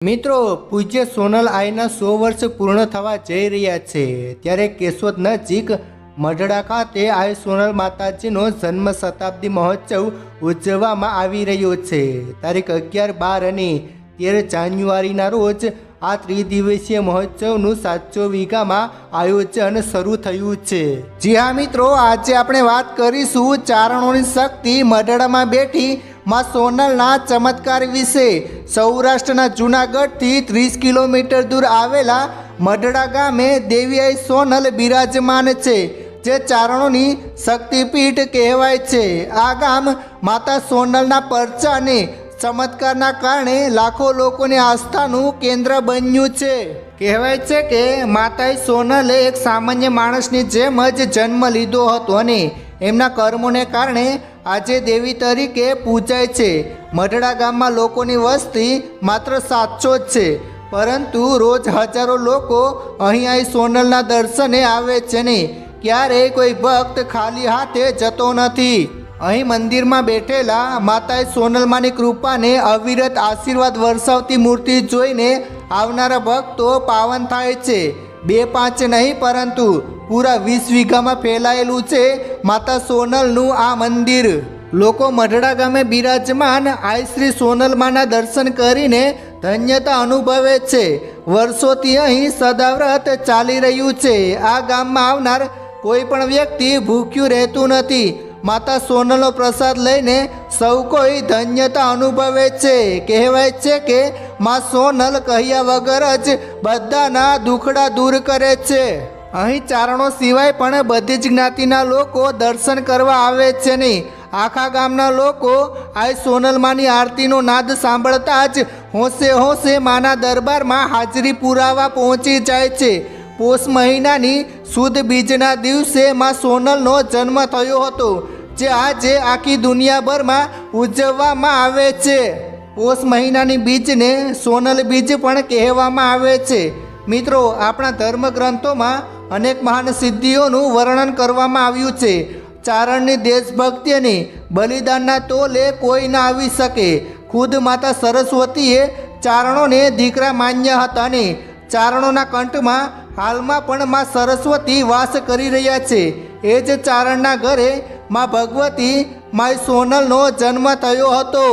મિત્રો, પૂજ્ય સોનલ આઈના સો વર્ષ પૂર્ણ થવા જઈ રહ્યા છે. ત્યારે કેશોદ નજીક મઢડા ખાતે આઈ સોનલ માતાજીનો જન્મ શતાબ્દી મહોત્સવ ઉજવવામાં આવી રહ્યો છે. તારીખ અગિયાર બાર અને તેર જાન્યુઆરીના રોજ આ ત્રિદિવસીય મહોત્સવનું સાતસો વીઘામાં આયોજન શરૂ થયું છે. જી હા મિત્રો, આજે આપણે વાત કરીશું ચારણોની શક્તિ મઢડામાં બેઠી માં સોનલના ચમત્કાર વિશે સૌરાષ્ટ્રના જૂનાગઢથી ત્રીસ કિલોમીટર દૂર આવેલા મઢડા ગામે દેવીઆઈ સોનલ બિરાજમાન છે, જે ચારણોની શક્તિપીઠ કહેવાય છે. આ ગામ માતા સોનલના પરચાને ચમત્કારના કારણે લાખો લોકોની આસ્થાનું કેન્દ્ર બન્યું છે. કહેવાય છે કે માતાએ સોનલે એક સામાન્ય માણસની જેમ જ જન્મ લીધો હતો અને એમના કર્મોને કારણે આજે દેવી તરીકે પૂજાય છે. મઢડા ગામમાં લોકોની વસ્તી માત્ર સાતસો જ છે. પરંતુ રોજ હજારો લોકો અહીં અહીં સોનલના દર્શને આવે છે ને. ક્યારેય કોઈ ભક્ત ખાલી હાથે જતો નથી. અહીં મંદિરમાં બેઠેલા માતાએ સોનલમાની કૃપાને અવિરત આશીર્વાદ વરસાવતી મૂર્તિ જોઈને આવનારા ભક્તો પાવન થાય છે. બે પાંચ નહીં પરંતુ પૂરા વીસ વીઘામાં ફેલાયેલું છે માતા સોનલનું આ મંદિર. લોકો મઢડા ગામે બિરાજમાન આઈ શ્રી સોનલમાના દર્શન કરીને ધન્યતા અનુભવે છે. વર્ષોથી અહીં સદાવ્રત ચાલી રહ્યું છે. આ ગામમાં આવનાર કોઈ પણ વ્યક્તિ ભૂખ્યું રહેતું નથી. માતા સોનલનો પ્રસાદ લઈને સૌ કોઈ ધન્યતા અનુભવે છે. કહેવાય છે કે માં સોનલ કહ્યા વગર જ બધાના દુખડા દૂર કરે છે. અહીં ચારણો સિવાય પણ બધી જ જ્ઞાતિના લોકો દર્શન કરવા આવે છે નહીં. આખા ગામના લોકો આ સોનલમાની આરતીનો નાદ સાંભળતા જ હોંશે હોંશે માના દરબારમાં હાજરી પુરાવા પહોંચી જાય છે. પોષ મહિનાની સુદ બીજના દિવસે માં સોનલનો જન્મ થયો હતો, જે આજે આખી દુનિયાભરમાં ઉજવવામાં આવે છે. પોષ મહિનાની બીજને સોનલ બીજ પણ કહેવામાં આવે છે. મિત્રો, આપણા ધર્મગ્રંથોમાં અનેક મહાન સિદ્ધિઓનું વર્ણન કરવામાં આવ્યું છે. ચારણની દેશભક્તિ અને બલિદાનના તોલે કોઈ ના આવી શકે. ખુદ માતા સરસ્વતીએ ચારણોને દીકરા માન્ય હતા અને ચારણોના કંઠમાં હાલમાં પણ માં સરસ્વતી વાસ કરી રહ્યા છે. એ જ ચારણના ઘરે માં ભગવતી માય સોનલનો જન્મ થયો હતો.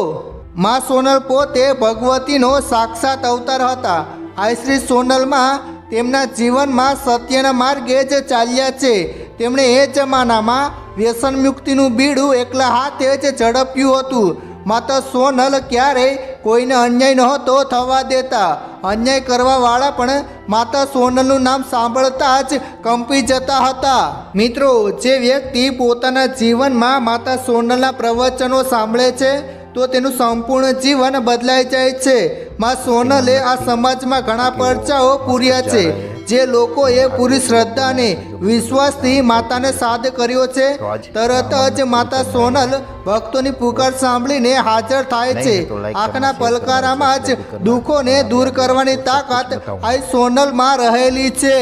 માં સોનલ પોતે ભગવતીનો સાક્ષાત અવતાર હતા. આ શ્રી સોનલમાં તેમના જીવનમાં સત્યના માર્ગે જ ચાલ્યા છે. તેમણે એ જમાનામાં વ્યસન મુક્તિનું બીડું એકલા હાથે જ ઝડપ્યું હતું. માતા સોનલ ક્યારેય કોઈને અન્યાય નહોતો થવા દેતા. અન્યાય કરવાવાળા પણ માતા સોનલનું નામ સાંભળતા જ કંપી જતા હતા. મિત્રો, જે વ્યક્તિ પોતાના જીવનમાં માતા સોનલના પ્રવચનો સાંભળે છે તો તેનું સંપૂર્ણ જીવન બદલાઈ જાય છે. માં સોનલે આ સમાજમાં ઘણા પરચાઓ પૂર્યા છે જે લોકોએ પૂરી શ્રદ્ધા અને વિશ્વાસથી માતાને સાદ કર્યો છે. તરત જ માતા સોનલ ભક્તોની પુકાર સાંભળીને હાજર થાય છે. આંખના પલકારામાં જ દુઃખોને દૂર કરવાની તાકાત આ સોનલમાં રહેલી છે.